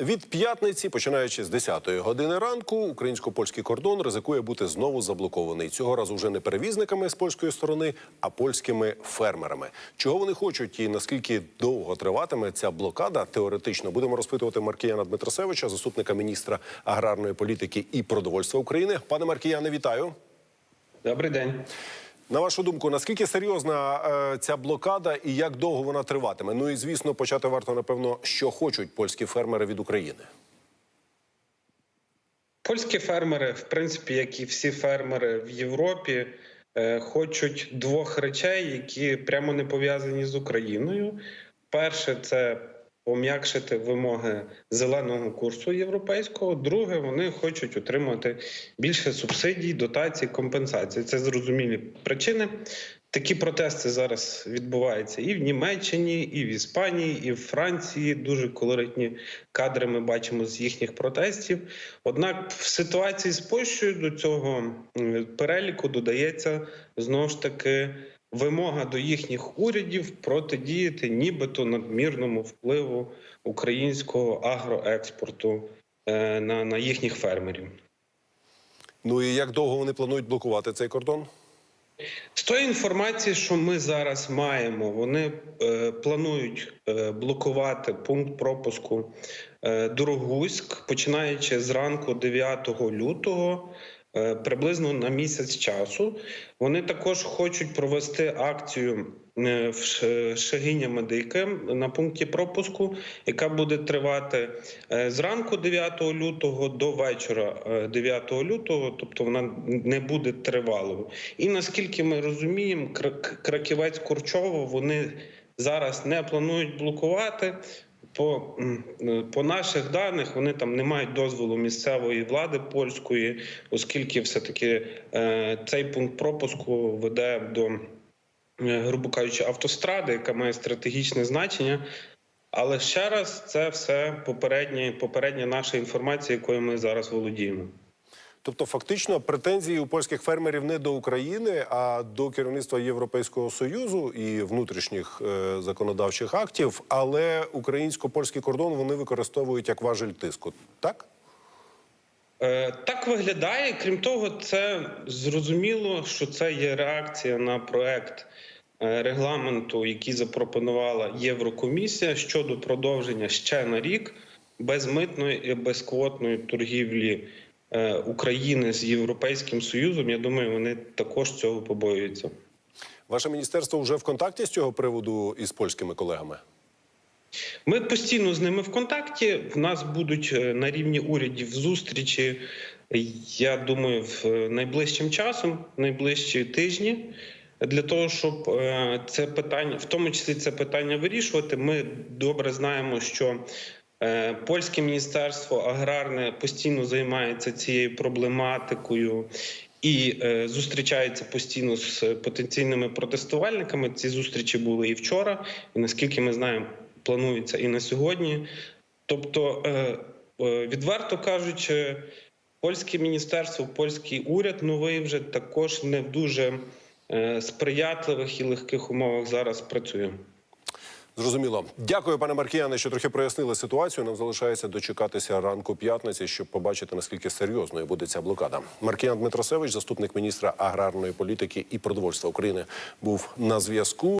Від п'ятниці, починаючи з 10-ї години ранку, українсько-польський кордон ризикує бути знову заблокований. Цього разу вже не перевізниками з польської сторони, а польськими фермерами. Чого вони хочуть і наскільки довго триватиме ця блокада? Теоретично будемо розпитувати Маркіяна Дмитросевича, заступника міністра аграрної політики і продовольства України. Пане Маркіяне, вітаю. Добрий день. На вашу думку, наскільки серйозна е, ця блокада і як довго вона триватиме? Ну і звісно, почати варто напевно, що хочуть польські фермери від України. Польські фермери, в принципі, як і всі фермери в Європі, е, хочуть двох речей, які прямо не пов'язані з Україною. Перше, це пом'якшити вимоги зеленого курсу європейського. Друге, вони хочуть отримати більше субсидій, дотацій, компенсацій. Це зрозумілі причини. Такі протести зараз відбуваються і в Німеччині, і в Іспанії, і в Франції. Дуже колоритні кадри ми бачимо з їхніх протестів. Однак, в ситуації з Польщею до цього переліку додається знову ж таки вимога до їхніх урядів протидіяти нібито надмірному впливу українського агроекспорту е, на, на їхніх фермерів. Ну і як довго вони планують блокувати цей кордон? З тої інформації, що ми зараз маємо, вони е, планують е, блокувати пункт пропуску е, Дорогуськ, починаючи з ранку 9 лютого. Е, Приблизно на місяць часу вони також хочуть провести акцію е, в Шагиня Медики на пункті пропуску, яка буде тривати е, зранку 9 лютого до вечора е, 9 лютого, тобто вона не буде тривалою. І наскільки ми розуміємо, Кра- Краківець Курчово вони зараз не планують блокувати. По, е, по наших даних вони там не мають дозволу місцевої влади польської, оскільки все-таки е, цей пункт пропуску веде до, е, грубо кажучи, автостради, яка має стратегічне значення. Але ще раз, це все попередня, попередня наша інформація, якою ми зараз володіємо. Тобто, фактично, претензії у польських фермерів не до України, а до керівництва Європейського союзу і внутрішніх е, законодавчих актів. Але українсько-польський кордон вони використовують як важель тиску. Так Е, Так виглядає. Крім того, це зрозуміло, що це є реакція на проект е, регламенту, який запропонувала Єврокомісія щодо продовження ще на рік безмитної і безквотної торгівлі України з Європейським Союзом. Я думаю, вони також цього побоюються. ваше міністерство вже в контакті з цього приводу із польськими колегами? Ми постійно з ними в контакті. В нас будуть е, на рівні урядів зустрічі. Я думаю, в е, найближчим часом, в найближчі тижні, для того, щоб е, це питання, в тому числі це питання вирішувати. Ми добре знаємо, що е, польське міністерство аграрне постійно займається цією проблематикою. І е, зустрічається постійно з потенційними протестувальниками. Ці зустрічі були і вчора, і наскільки ми знаємо, планується і на сьогодні. Тобто, е, е, відверто кажучи, польське міністерство, польський уряд новий вже також не в дуже е, сприятливих і легких умовах зараз працює. Зрозуміло. Дякую, пане Маркіяне, що трохи прояснили ситуацію. Нам залишається дочекатися ранку п'ятниці, щоб побачити наскільки серйозною буде ця блокада. Маркіян Дмитросевич, заступник міністра аграрної політики і продовольства України, був на зв'язку.